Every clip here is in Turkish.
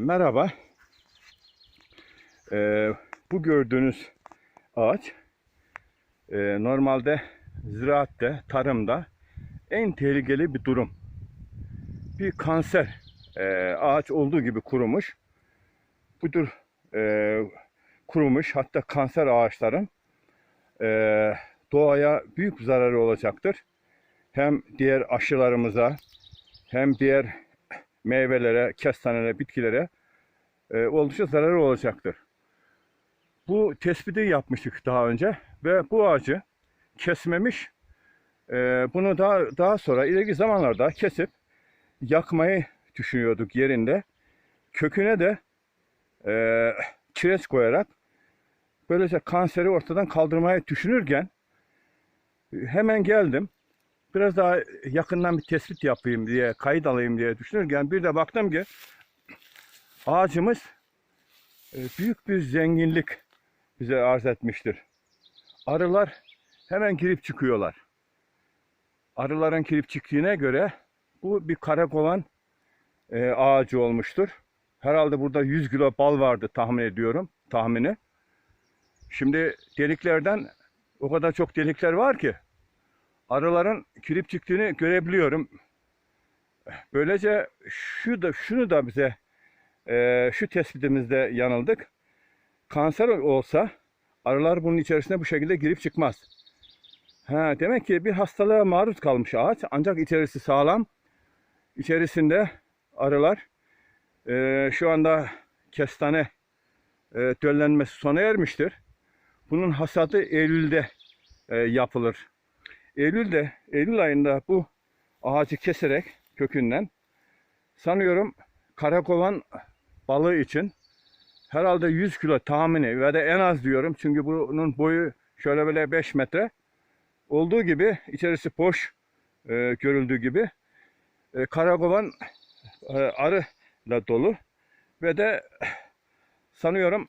merhaba. Ee, bu gördüğünüz ağaç e, normalde ziraatte, tarımda en tehlikeli bir durum. Bir kanser e, ağaç olduğu gibi kurumuş. Budur e, kurumuş hatta kanser ağaçların e, doğaya büyük zararı olacaktır. Hem diğer aşılarımıza hem diğer meyvelere, kestanelere, bitkilere e, oldukça zararı olacaktır. Bu tespiti yapmıştık daha önce ve bu ağacı kesmemiş, e, bunu daha daha sonra ileriki zamanlarda kesip yakmayı düşünüyorduk yerinde. Köküne de e, kireç koyarak böylece kanseri ortadan kaldırmayı düşünürken hemen geldim. Biraz daha yakından bir tespit yapayım diye, kayıt alayım diye düşünürken bir de baktım ki ağacımız e, büyük bir zenginlik bize arz etmiştir. Arılar hemen girip çıkıyorlar. Arıların girip çıktığına göre bu bir karakovan e, ağacı olmuştur. Herhalde burada 100 kilo bal vardı tahmin ediyorum tahmini. Şimdi deliklerden o kadar çok delikler var ki arıların kirip çıktığını görebiliyorum. Böylece şu da şunu da bize e, şu tespitimizde yanıldık. Kanser olsa arılar bunun içerisine bu şekilde girip çıkmaz. Ha, demek ki bir hastalığa maruz kalmış ağaç ancak içerisi sağlam. İçerisinde arılar e, şu anda kestane e, döllenmesi sona ermiştir. Bunun hasadı Eylül'de e, yapılır. Eylül'de, Eylül ayında bu ağacı keserek kökünden sanıyorum karakovan balığı için herhalde 100 kilo tahmini ve de en az diyorum çünkü bunun boyu şöyle böyle 5 metre olduğu gibi içerisi boş e, görüldüğü gibi e, karakovan e, arıyla dolu ve de sanıyorum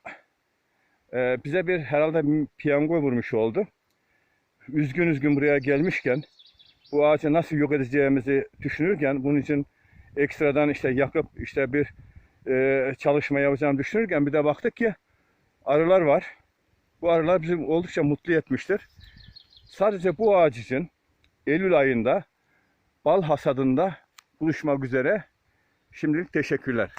e, bize bir herhalde piyango vurmuş oldu. Üzgün üzgün buraya gelmişken bu ağacı nasıl yok edeceğimizi düşünürken bunun için ekstradan işte yakıp işte bir e, çalışma yapacağım düşünürken bir de baktık ki arılar var. Bu arılar bizi oldukça mutlu etmiştir. Sadece bu ağaç için Eylül ayında bal hasadında buluşmak üzere. Şimdilik teşekkürler.